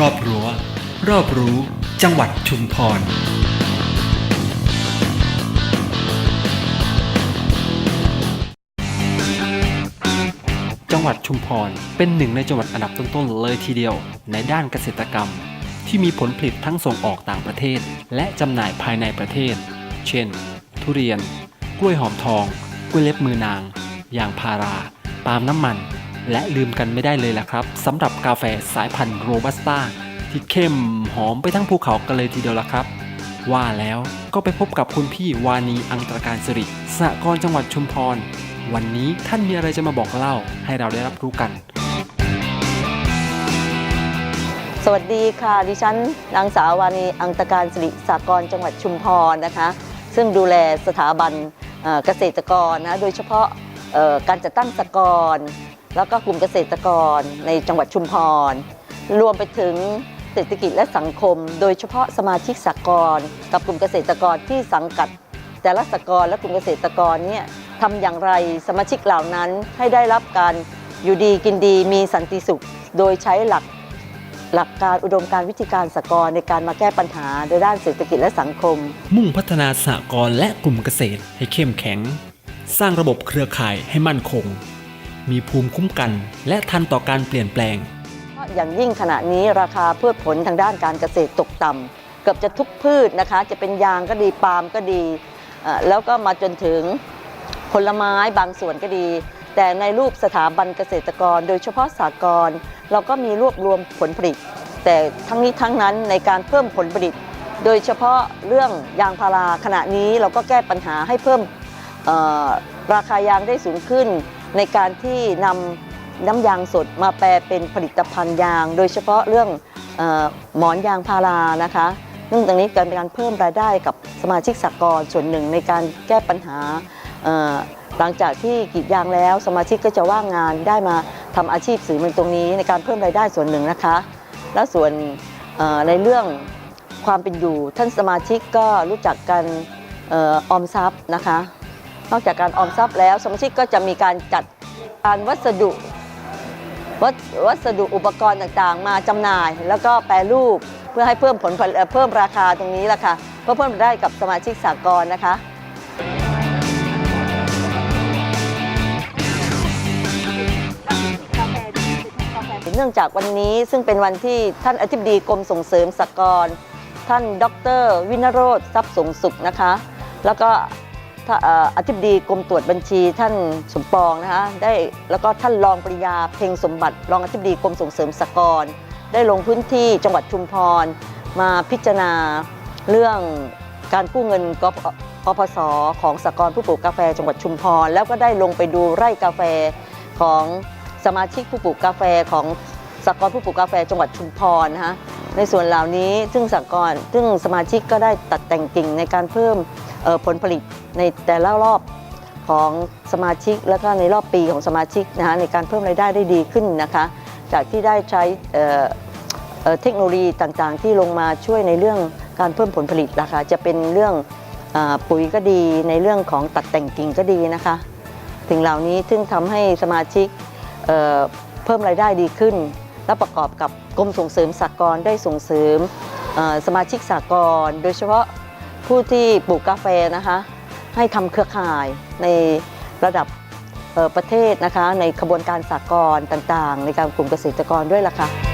รอบรั้ว รอบรู้ จังหวัดชุมพร จังหวัดชุมพรเป็นหนึ่งในจังหวัดอันดับต้นๆเลยทีเดียว ในด้านเกษตรกรรม ที่มีผลผลิตทั้งส่งออกต่างประเทศ และจำหน่ายภายในประเทศ เช่น ทุเรียน กล้วยหอมทอง กล้วยเล็บมือนางยางพารา ปาล์มน้ำมัน และลืมกันไม่ได้เลยล่ะครับสำหรับกาแฟสายพันธุ์โรบัสต้าที่เข้มหอมไปทั้งภูเขากันเลยทีเดียวละครับ ว่าแล้วก็ไปพบกับคุณพี่วานีอังตรการสิริสหกรณ์จังหวัดชุมพร วันนี้ท่านมีอะไรจะมาบอกเล่าให้เราได้รับรู้กัน สวัสดีค่ะ ดิฉันนางสาววานีอังตการสิริสากรจังหวัดชุมพรนะคะ ซึ่งดูแลสถาบันเกษตรกรนะโดยเฉพาะการจัดตั้งสหกรณ์ แล้วก็กลุ่มเกษตรกรในจังหวัดชุมพร รวมไปถึงเศรษฐกิจและสังคม โดยเฉพาะสมาชิกสหกรกับกลุ่มเกษตรกรที่สังกัด แต่ละสหกรและกลุ่มเกษตรกรเนี่ยทำอย่างไรสมาชิกเหล่านั้นให้ได้รับการอยู่ดีกินดีมีสันติสุข โดยใช้หลักหลักการอุดมการวิธีการสกรในการมาแก้ปัญหาในด้านเศรษฐกิจและสังคม มุ่งพัฒนาสหกรณ์และกลุ่มเกษตรให้เข้มแข็ง สร้างระบบเครือข่ายให้มั่นคง มีภูมิคุ้มกัน และทันต่อการเปลี่ยนแปลง อย่างยิ่งขณะนี้ราคาพืชผลทางด้านการเกษตรตกต่ำเกือบจะทุกพืชนะคะ จะเป็นยางก็ดีปาล์มก็ดีแล้วก็มาจนถึงผลไม้บางส่วนก็ดี แต่ในรูปสถาบันเกษตรกร โดยเฉพาะสากรเราก็มีรวบรวมผลผลิต แต่ทั้งนี้ทั้งนั้นในการเพิ่มผลผลิต โดยเฉพาะเรื่องยางพาราขณะนี้เราก็แก้ปัญหาให้เพิ่มราคายางได้สูงขึ้น ในการที่นำน้ำยางสดมาแปลเป็นผลิตภัณฑ์ยาง โดยเฉพาะเรื่องออหมอนยางพารานะคะซึ่งตรงนี้การเป็นการเพิ่มรายได้กับสมาชิกสากลส่วนหนึ่งในการแก้ปัญหาหลังจากที่กรีดยางแล้ว สมาชิกก็จะว่างงานได้มาทำอาชีพสื่อมันตรงนี้ในการเพิ่มรายได้ส่วนหนึ่งนะคะ และส่วนในเรื่องความเป็นอยู่ ท่านสมาชิกก็รู้จักกันออมทรัพย์นะคะ นอกจากการออมทรัพย์แล้วสมาชิกก็จะมีการจัดการวัสดุวัสวัสดุอุปกรณ์ต่างๆ มาจำหน่าย แล้วก็แปรรูปเพื่อให้เพิ่มผลเพิ่มราคาตรงนี้แหละค่ะเพื่อเพิ่มรายได้กับสมาชิกสากลนะคะเนื่องจากวันนี้ซึ่งเป็นวันที่ท่านอธิบดีกรมส่งเสริมสหกรท่าน ดร วินโรธทรัพย์สงสุขนะคะ แล้วก็ อธิบดีกรมตรวจบัญชีท่านสมปองนะคะได้แล้วก็ท่านรองปริยาเพ็งสมบัติ รองอธิบดีกรมส่งเสริมสหกรณ์ได้ลงพื้นที่จังหวัดชุมพร มาพิจารณาเรื่องการกู้เงินกกพศของสหกรณ์ผู้ปลูกกาแฟจังหวัดชุมพร แล้วก็ได้ลงไปดูไร่กาแฟของสมาชิกผู้ปลูกกาแฟของสหกรณ์ผู้ปลูกกาแฟจังหวัดชุมพรนะคะในส่วนเหล่านี้ซึ่งสหกรณ์ซึ่งสมาชิกก็ได้ตัดแต่งกิ่งในการเพิ่ม ผลผลิตในแต่ละรอบของสมาชิก แล้วก็ในรอบปีของสมาชิกนะคะในการเพิ่มรายได้ได้ดีขึ้นนะคะ จากที่ได้ใช้เเเทคโนโลยีต่างๆ ที่ลงมาช่วยในเรื่องการเพิ่มผลผลิตนะคะจะเป็นเรื่องอปุ๋ยก็ดีในเรื่องของตัดแต่งกิ่งก็ดีนะคะสิ่งเหล่านี้ซึ่งทำให้สมาชิกเเพิ่มรายได้ดีขึ้น และประกอบกับกรมส่งเสริมสหกรณ์ได้ส่งเสริมสมาชิกสหกรณ์โดยเฉพาะ ผู้ที่ปลูกกาแฟนะคะให้ทำเครือข่ายในระดับประเทศนะคะในขบวนการสากลต่างๆ ในการกลุ่มเกษตรกรด้วยล่ะค่ะ